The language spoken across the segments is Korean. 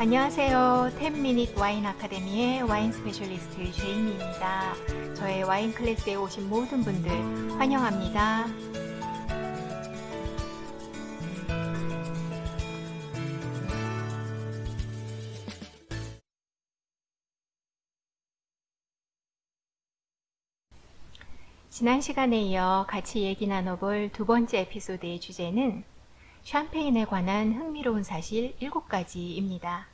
안녕하세요. 10미닛 와인 아카데미의 와인 스페셜리스트 제이미입니다. 저의 와인 클래스에 오신 모든 분들 환영합니다. 지난 시간에 이어 같이 얘기 나눠볼 두 번째 에피소드의 주제는 샴페인에 관한 흥미로운 사실 7가지입니다.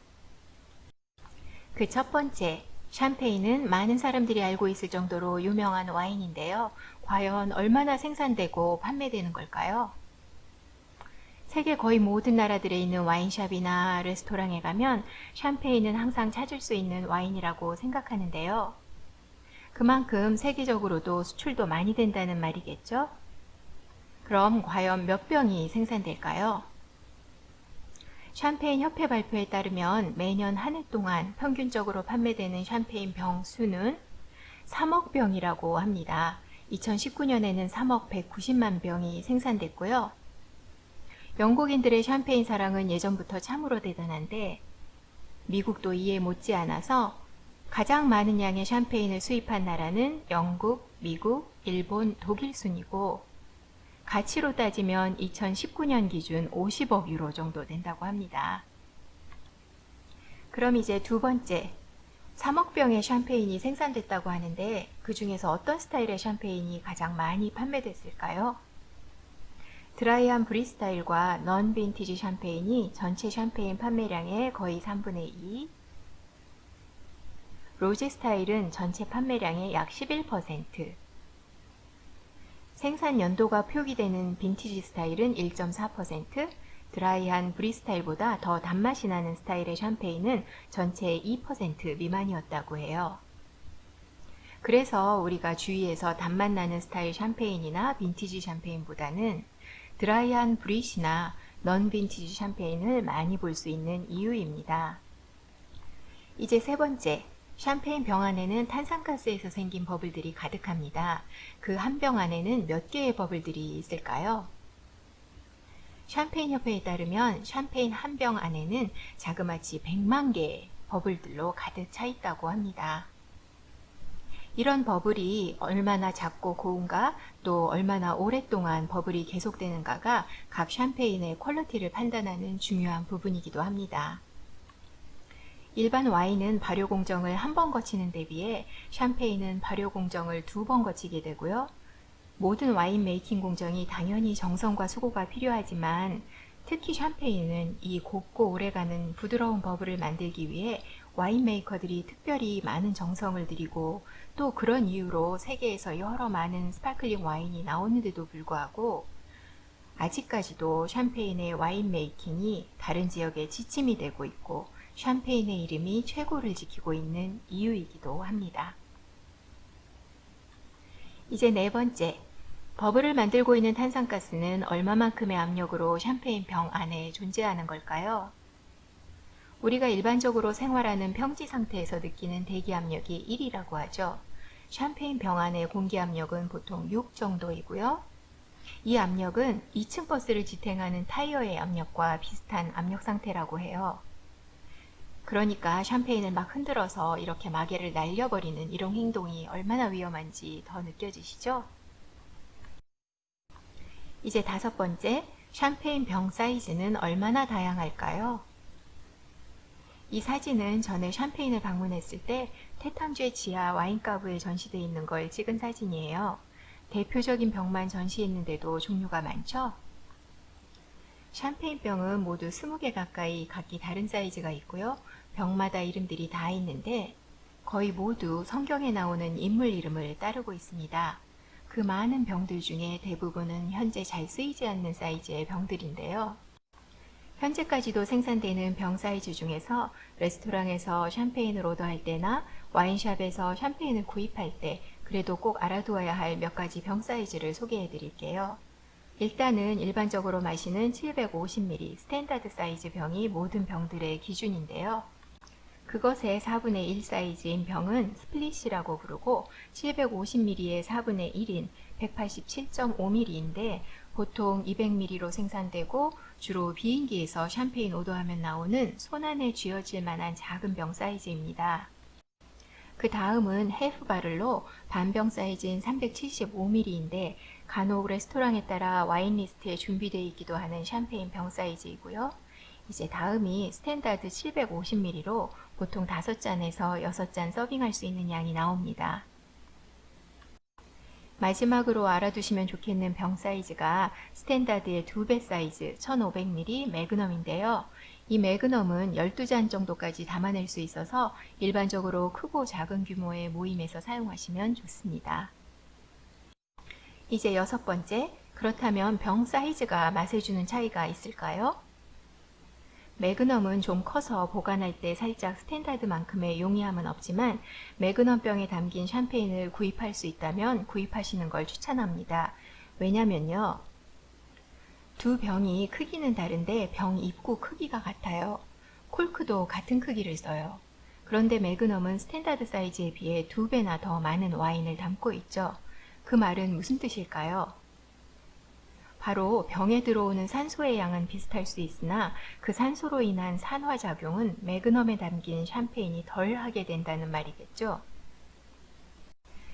그 첫 번째, 샴페인은 많은 사람들이 알고 있을 정도로 유명한 와인인데요. 과연 얼마나 생산되고 판매되는 걸까요? 세계 거의 모든 나라들에 있는 와인샵이나 레스토랑에 가면 샴페인은 항상 찾을 수 있는 와인이라고 생각하는데요. 그만큼 세계적으로도 수출도 많이 된다는 말이겠죠? 그럼 과연 몇 병이 생산될까요? 샴페인 협회 발표에 따르면 매년 한 해 동안 평균적으로 판매되는 샴페인 병 수는 3억 병이라고 합니다. 2019년에는 3억 190만 병이 생산됐고요. 영국인들의 샴페인 사랑은 예전부터 참으로 대단한데 미국도 이에 못지 않아서 가장 많은 양의 샴페인을 수입한 나라는 영국, 미국, 일본, 독일 순이고 가치로 따지면 2019년 기준 50억 유로 정도 된다고 합니다. 그럼 이제 두 번째, 3억 병의 샴페인이 생산됐다고 하는데 그 중에서 어떤 스타일의 샴페인이 가장 많이 판매됐을까요? 드라이한 브리스타일과 넌 빈티지 샴페인이 전체 샴페인 판매량의 거의 3분의 2, 로제 스타일은 전체 판매량의 약 11%, 생산 연도가 표기되는 빈티지 스타일은 1.4%, 드라이한 브리 스타일보다 더 단맛이 나는 스타일의 샴페인은 전체의 2% 미만이었다고 해요. 그래서 우리가 주위에서 단맛 나는 스타일 샴페인이나 빈티지 샴페인보다는 드라이한 브릿이나 넌 빈티지 샴페인을 많이 볼 수 있는 이유입니다. 이제 세 번째, 샴페인 병 안에는 탄산가스에서 생긴 버블들이 가득합니다. 그 한 병 안에는 몇 개의 버블들이 있을까요? 샴페인 협회에 따르면 샴페인 한 병 안에는 자그마치 100만 개의 버블들로 가득 차 있다고 합니다. 이런 버블이 얼마나 작고 고운가 또 얼마나 오랫동안 버블이 계속되는가가 각 샴페인의 퀄리티를 판단하는 중요한 부분이기도 합니다. 일반 와인은 발효 공정을 한 번 거치는 데 비해 샴페인은 발효 공정을 두 번 거치게 되고요. 모든 와인 메이킹 공정이 당연히 정성과 수고가 필요하지만 특히 샴페인은 이 곱고 오래가는 부드러운 버블을 만들기 위해 와인 메이커들이 특별히 많은 정성을 들이고 또 그런 이유로 세계에서 여러 많은 스파클링 와인이 나오는데도 불구하고 아직까지도 샴페인의 와인 메이킹이 다른 지역에 지침이 되고 있고 샴페인의 이름이 최고를 지키고 있는 이유이기도 합니다. 이제 네 번째, 버블을 만들고 있는 탄산가스는 얼마만큼의 압력으로 샴페인 병 안에 존재하는 걸까요? 우리가 일반적으로 생활하는 평지 상태에서 느끼는 대기 압력이 1이라고 하죠. 샴페인 병 안의 공기 압력은 보통 6 정도이고요. 이 압력은 2층 버스를 지탱하는 타이어의 압력과 비슷한 압력 상태라고 해요. 그러니까 샴페인을 막 흔들어서 이렇게 마개를 날려버리는 이런 행동이 얼마나 위험한지 더 느껴지시죠? 이제 다섯 번째, 샴페인 병 사이즈는 얼마나 다양할까요? 이 사진은 전에 샴페인을 방문했을 때 태탕주의 지하 와인가브에 전시되어 있는 걸 찍은 사진이에요. 대표적인 병만 전시했는데도 종류가 많죠? 샴페인 병은 모두 20개 가까이 각기 다른 사이즈가 있고요. 병마다 이름들이 다 있는데 거의 모두 성경에 나오는 인물 이름을 따르고 있습니다. 그 많은 병들 중에 대부분은 현재 잘 쓰이지 않는 사이즈의 병들인데요. 현재까지도 생산되는 병 사이즈 중에서 레스토랑에서 샴페인을 오더할 때나 와인샵에서 샴페인을 구입할 때 그래도 꼭 알아두어야 할 몇 가지 병 사이즈를 소개해 드릴게요. 일단은 일반적으로 마시는 750ml 스탠다드 사이즈 병이 모든 병들의 기준인데요. 그것의 4분의 1 사이즈인 병은 스플릿이라고 부르고 750ml의 4분의 1인 187.5ml인데 보통 200ml로 생산되고 주로 비행기에서 샴페인 오더하면 나오는 손안에 쥐어질 만한 작은 병 사이즈입니다. 그 다음은 해프 바를로 반병 사이즈인 375ml인데 간혹 레스토랑에 따라 와인 리스트에 준비되어 있기도 하는 샴페인 병 사이즈이고요. 이제 다음이 스탠다드 750ml로 보통 5잔에서 6잔 서빙할 수 있는 양이 나옵니다. 마지막으로 알아두시면 좋겠는 병 사이즈가 스탠다드의 2배 사이즈 1500ml 매그넘인데요. 이 매그넘은 12잔 정도까지 담아낼 수 있어서 일반적으로 크고 작은 규모의 모임에서 사용하시면 좋습니다. 이제 여섯 번째, 그렇다면 병 사이즈가 맛을 주는 차이가 있을까요? 매그넘은 좀 커서 보관할 때 살짝 스탠다드만큼의 용이함은 없지만 매그넘 병에 담긴 샴페인을 구입할 수 있다면 구입하시는 걸 추천합니다. 왜냐면요. 두 병이 크기는 다른데 병 입구 크기가 같아요. 콜크도 같은 크기를 써요. 그런데 매그넘은 스탠다드 사이즈에 비해 두 배나 더 많은 와인을 담고 있죠. 그 말은 무슨 뜻일까요? 바로 병에 들어오는 산소의 양은 비슷할 수 있으나 그 산소로 인한 산화작용은 매그넘에 담긴 샴페인이 덜 하게 된다는 말이겠죠.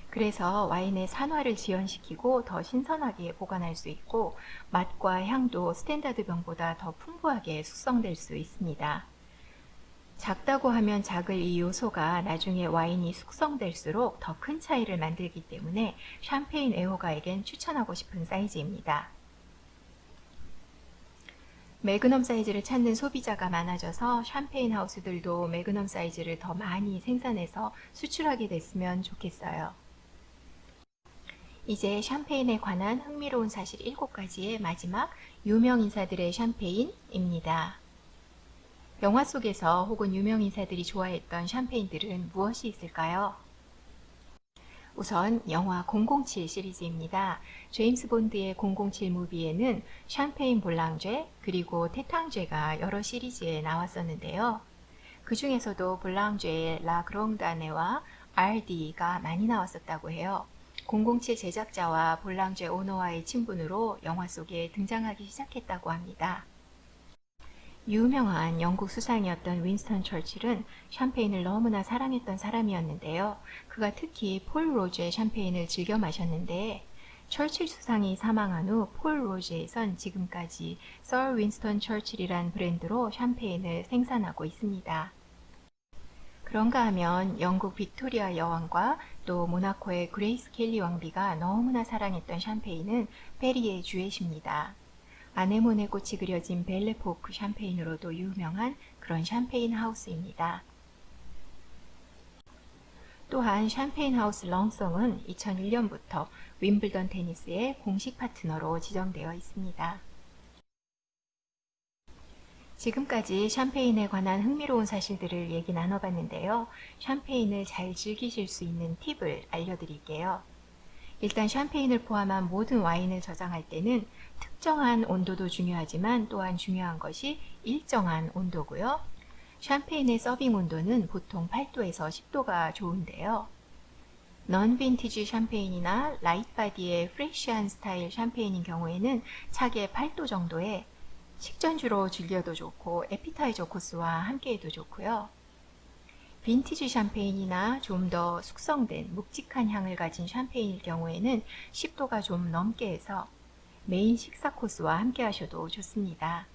그래서 와인의 산화를 지연시키고 더 신선하게 보관할 수 있고 맛과 향도 스탠다드 병보다 더 풍부하게 숙성될 수 있습니다. 작다고 하면 작을 이 요소가 나중에 와인이 숙성될수록 더 큰 차이를 만들기 때문에 샴페인 애호가에겐 추천하고 싶은 사이즈입니다. 매그넘 사이즈를 찾는 소비자가 많아져서 샴페인 하우스들도 매그넘 사이즈를 더 많이 생산해서 수출하게 됐으면 좋겠어요. 이제 샴페인에 관한 흥미로운 사실 7가지의 마지막 유명 인사들의 샴페인입니다. 영화 속에서 혹은 유명 인사들이 좋아했던 샴페인들은 무엇이 있을까요? 우선 영화 007 시리즈입니다. 제임스 본드의 007 무비에는 샴페인 볼랑죄 그리고 테탕죄가 여러 시리즈에 나왔었는데요. 그 중에서도 볼랑죄의 라 그롱다네와 RD가 많이 나왔었다고 해요. 007 제작자와 볼랑죄 오너와의 친분으로 영화 속에 등장하기 시작했다고 합니다. 유명한 영국 수상이었던 윈스턴 처칠은 샴페인을 너무나 사랑했던 사람이었는데요. 그가 특히 폴 로즈의 샴페인을 즐겨 마셨는데 처칠 수상이 사망한 후 폴 로즈에선 지금까지 서 윈스턴 처칠이란 브랜드로 샴페인을 생산하고 있습니다. 그런가 하면 영국 빅토리아 여왕과 또 모나코의 그레이스 켈리 왕비가 너무나 사랑했던 샴페인은 페리의 주엣입니다. 아네모네 꽃이 그려진 벨레포크 샴페인으로도 유명한 그런 샴페인 하우스입니다. 또한 샴페인 하우스 렁송은 2001년부터 윈블던 테니스의 공식 파트너로 지정되어 있습니다. 지금까지 샴페인에 관한 흥미로운 사실들을 얘기 나눠봤는데요. 샴페인을 잘 즐기실 수 있는 팁을 알려드릴게요. 일단 샴페인을 포함한 모든 와인을 저장할 때는 특정한 온도도 중요하지만 또한 중요한 것이 일정한 온도고요. 샴페인의 서빙 온도는 보통 8도에서 10도가 좋은데요. 넌 빈티지 샴페인이나 라이트 바디의 프레시한 스타일 샴페인인 경우에는 차게 8도 정도에 식전주로 즐겨도 좋고 에피타이저 코스와 함께해도 좋고요. 빈티지 샴페인이나 좀 더 숙성된 묵직한 향을 가진 샴페인일 경우에는 10도가 좀 넘게 해서 메인 식사 코스와 함께 하셔도 좋습니다.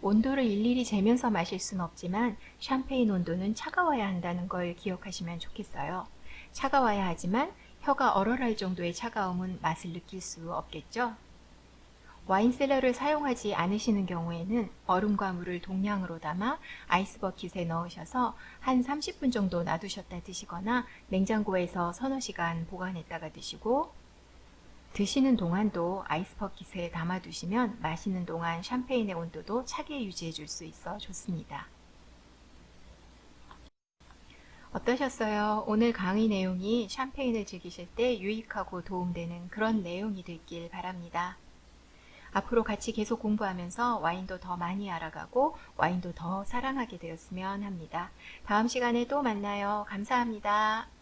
온도를 일일이 재면서 마실 수는 없지만 샴페인 온도는 차가워야 한다는 걸 기억하시면 좋겠어요. 차가워야 하지만 혀가 얼얼할 정도의 차가움은 맛을 느낄 수 없겠죠? 와인셀러를 사용하지 않으시는 경우에는 얼음과 물을 동량으로 담아 아이스버킷에 넣으셔서 한 30분 정도 놔두셨다 드시거나 냉장고에서 서너 시간 보관했다가 드시고 드시는 동안도 아이스버킷에 담아두시면 마시는 동안 샴페인의 온도도 차게 유지해 줄 수 있어 좋습니다. 어떠셨어요? 오늘 강의 내용이 샴페인을 즐기실 때 유익하고 도움되는 그런 내용이 됐길 바랍니다. 앞으로 같이 계속 공부하면서 와인도 더 많이 알아가고 와인도 더 사랑하게 되었으면 합니다. 다음 시간에 또 만나요. 감사합니다.